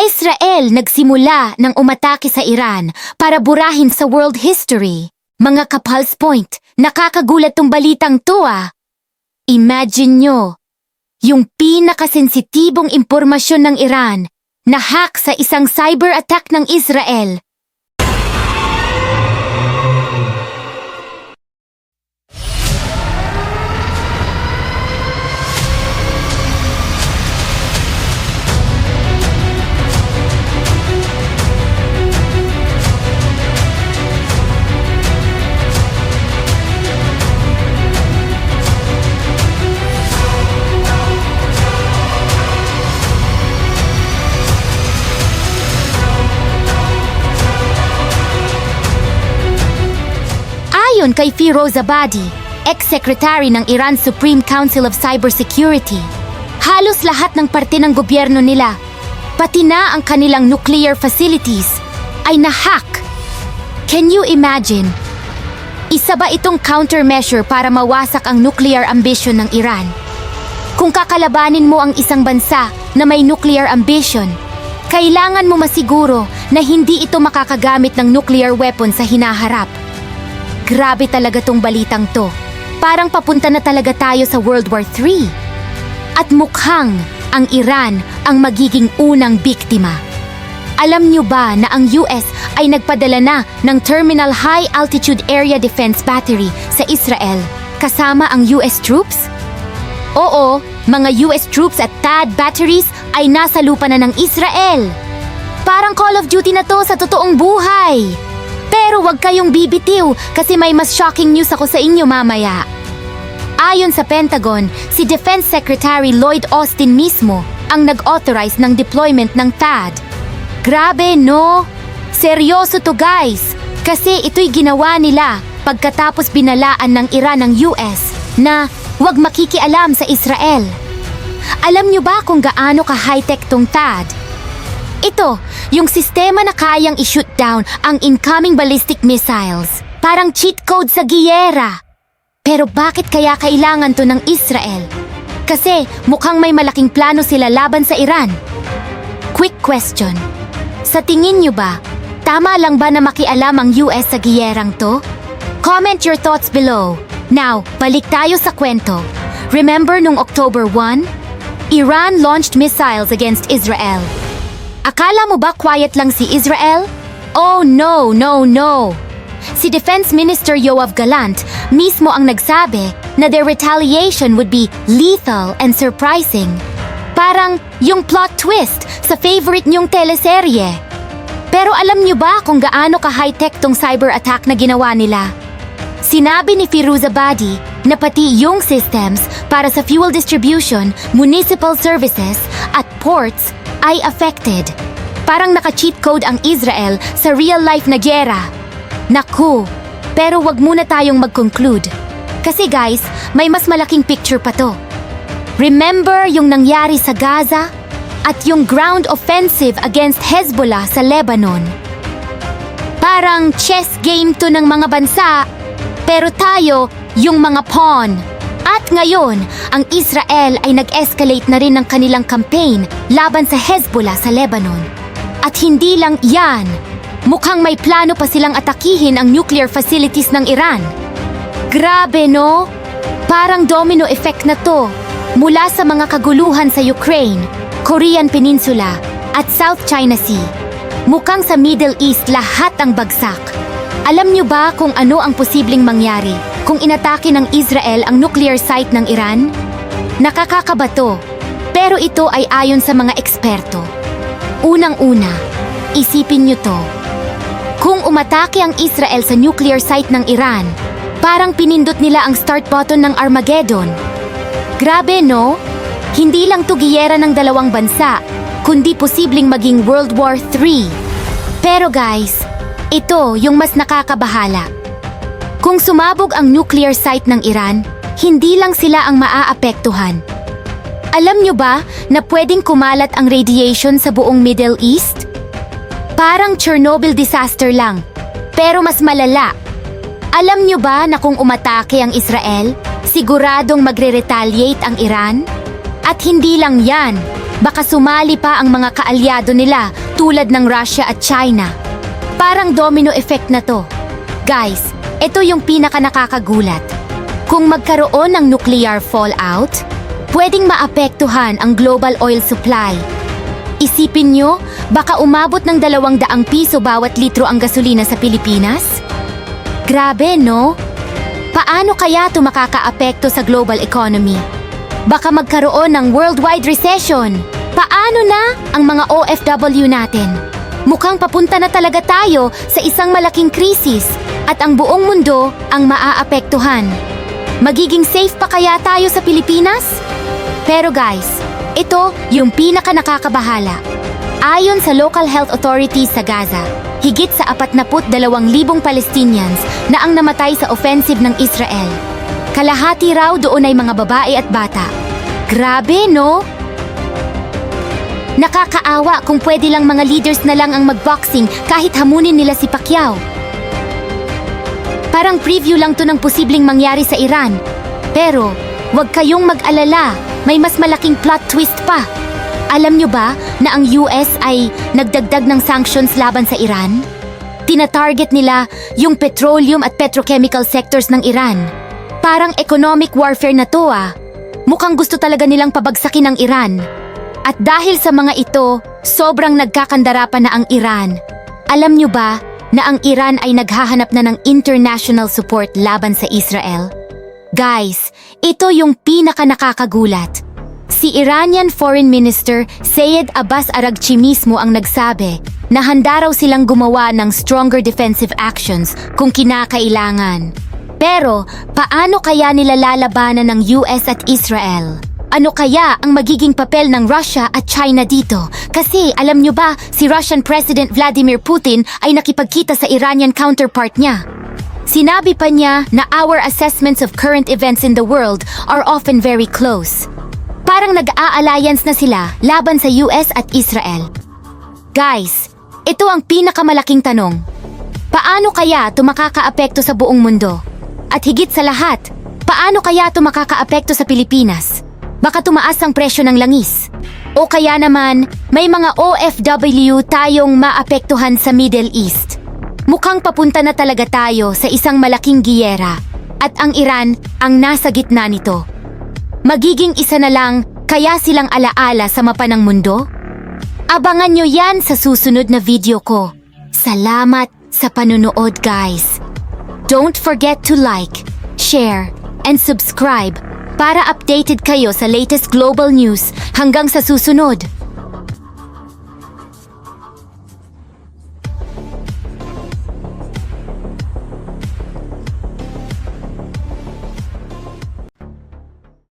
Israel nagsimula ng umatake sa Iran para burahin sa world history. Mga kapals point, nakakagulat tong balitang to ah. Imagine nyo, yung pinakasensitibong impormasyon ng Iran na hack sa isang cyber attack ng Israel. Ayon kay Firoz Abadi, ex-secretary ng Iran Supreme Council of Cybersecurity, halos lahat ng parte ng gobyerno nila, pati na ang kanilang nuclear facilities, ay nahack. Can you imagine? Isa ba itong countermeasure para mawasak ang nuclear ambition ng Iran? Kung kakalabanin mo ang isang bansa na may nuclear ambition, kailangan mo masiguro na hindi ito makakagamit ng nuclear weapon sa hinaharap. Grabe talaga tong balitang to. Parang papunta na talaga tayo sa World War III. At mukhang ang Iran ang magiging unang biktima. Alam niyo ba na ang US ay nagpadala na ng Terminal High Altitude Area Defense Battery sa Israel kasama ang US troops? Oo, mga US troops at THAAD batteries ay nasa lupa na ng Israel. Parang Call of Duty na to sa totoong buhay. Pero wag kayong bibitiw kasi may mas shocking news ako sa inyo mamaya. Ayon sa Pentagon, si Defense Secretary Lloyd Austin mismo ang nag-authorize ng deployment ng THAAD. Grabe, no? Seryoso to guys! Kasi ito'y ginawa nila pagkatapos binalaan ng Iran ng US na wag makikialam sa Israel. Alam niyo ba kung gaano ka-high-tech tong THAAD? Ito, yung sistema na kayang i-shoot down ang incoming ballistic missiles. Parang cheat code sa giyera. Pero bakit kaya kailangan to ng Israel? Kasi mukhang may malaking plano sila laban sa Iran. Quick question. Sa tingin nyo ba, tama lang ba na makialam ang US sa giyerang to? Comment your thoughts below. Now, balik tayo sa kwento. Remember nung October 1? Iran launched missiles against Israel. Akala mo ba quiet lang si Israel? Oh no, no, no! Si Defense Minister Yoav Galant mismo ang nagsabi na their retaliation would be lethal and surprising. Parang yung plot twist sa favorite niyong teleserye. Pero alam niyo ba kung gaano ka-high-tech tong cyber attack na ginawa nila? Sinabi ni Firuzabadi na pati yung systems para sa fuel distribution, municipal services at ports ay affected. Parang naka-cheat code ang Israel sa real-life na gera. Naku, pero wag muna tayong mag-conclude. Kasi guys, may mas malaking picture pa to. Remember yung nangyari sa Gaza? At yung ground offensive against Hezbollah sa Lebanon? Parang chess game to ng mga bansa, pero tayo yung mga pawn. At ngayon, ang Israel ay nag-escalate na rin ng kanilang campaign laban sa Hezbollah sa Lebanon. At hindi lang yan, mukhang may plano pa silang atakihin ang nuclear facilities ng Iran. Grabe no? Parang domino effect na to mula sa mga kaguluhan sa Ukraine, Korean Peninsula at South China Sea. Mukhang sa Middle East lahat ang bagsak. Alam niyo ba kung ano ang posibleng mangyari kung inatake ng Israel ang nuclear site ng Iran? Nakakakabato, pero ito ay ayon sa mga eksperto. Unang-una, isipin niyo to. Kung umatake ang Israel sa nuclear site ng Iran, parang pinindot nila ang start button ng Armageddon. Grabe no? Hindi lang to giyera ng dalawang bansa, kundi posibleng maging World War III. Pero guys, ito yung mas nakakabahala. Kung sumabog ang nuclear site ng Iran, hindi lang sila ang maaapektuhan. Alam nyo ba na pwedeng kumalat ang radiation sa buong Middle East? Parang Chernobyl disaster lang, pero mas malala. Alam nyo ba na kung umatake ang Israel, siguradong magre-retaliate ang Iran? At hindi lang yan, baka sumali pa ang mga kaalyado nila tulad ng Russia at China. Parang domino effect na to. Guys, ito yung pinaka nakakagulat. Kung magkaroon ng nuclear fallout, pwedeng maapektuhan ang global oil supply. Isipin nyo, baka umabot ng dalawang daang piso bawat litro ang gasolina sa Pilipinas? Grabe, no? Paano kaya ito makakaapekto sa global economy? Baka magkaroon ng worldwide recession. Paano na ang mga OFW natin? Mukhang papunta na talaga tayo sa isang malaking krisis at ang buong mundo ang maaapektuhan. Magiging safe pa kaya tayo sa Pilipinas? Pero guys, ito yung pinaka nakakabahala. Ayon sa local health authorities sa Gaza, higit sa 42,000 Palestinians na ang namatay sa offensive ng Israel. Kalahati raw doon ay mga babae at bata. Grabe, no? Nakakaawa kung pwede lang mga leaders na lang ang magboxing kahit hamunin nila si Pacquiao. Parang preview lang to ng posibleng mangyari sa Iran. Pero, huwag kayong mag-alala, may mas malaking plot twist pa. Alam nyo ba na ang US ay nagdagdag ng sanctions laban sa Iran? Tina-target nila yung petroleum at petrochemical sectors ng Iran. Parang economic warfare na to ah. Mukhang gusto talaga nilang pabagsakin ang Iran. At dahil sa mga ito, sobrang nagkakandara pa na ang Iran. Alam nyo ba na ang Iran ay naghahanap na ng international support laban sa Israel? Guys, ito yung pinaka nakakagulat. Si Iranian Foreign Minister Sayed Abbas Aragchi mismo ang nagsabi na handa raw silang gumawa ng stronger defensive actions kung kinakailangan. Pero, paano kaya nila lalabanan ng US at Israel? Ano kaya ang magiging papel ng Russia at China dito? Kasi alam nyo ba, si Russian President Vladimir Putin ay nakipagkita sa Iranian counterpart niya. Sinabi pa niya na our assessments of current events in the world are often very close. Parang nag-a-alliance na sila laban sa US at Israel. Guys, ito ang pinakamalaking tanong. Paano kaya ito makakaapekto sa buong mundo? At higit sa lahat, paano kaya ito makakaapekto sa Pilipinas? Baka tumaas ang presyo ng langis. O kaya naman, may mga OFW tayong maapektuhan sa Middle East. Mukhang papunta na talaga tayo sa isang malaking giyera at ang Iran ang nasa gitna nito. Magiging isa na lang kaya silang alaala sa mapa ng mundo? Abangan nyo yan sa susunod na video ko. Salamat sa panunood guys. Don't forget to like, share, and subscribe para updated kayo sa latest global news hanggang sa susunod.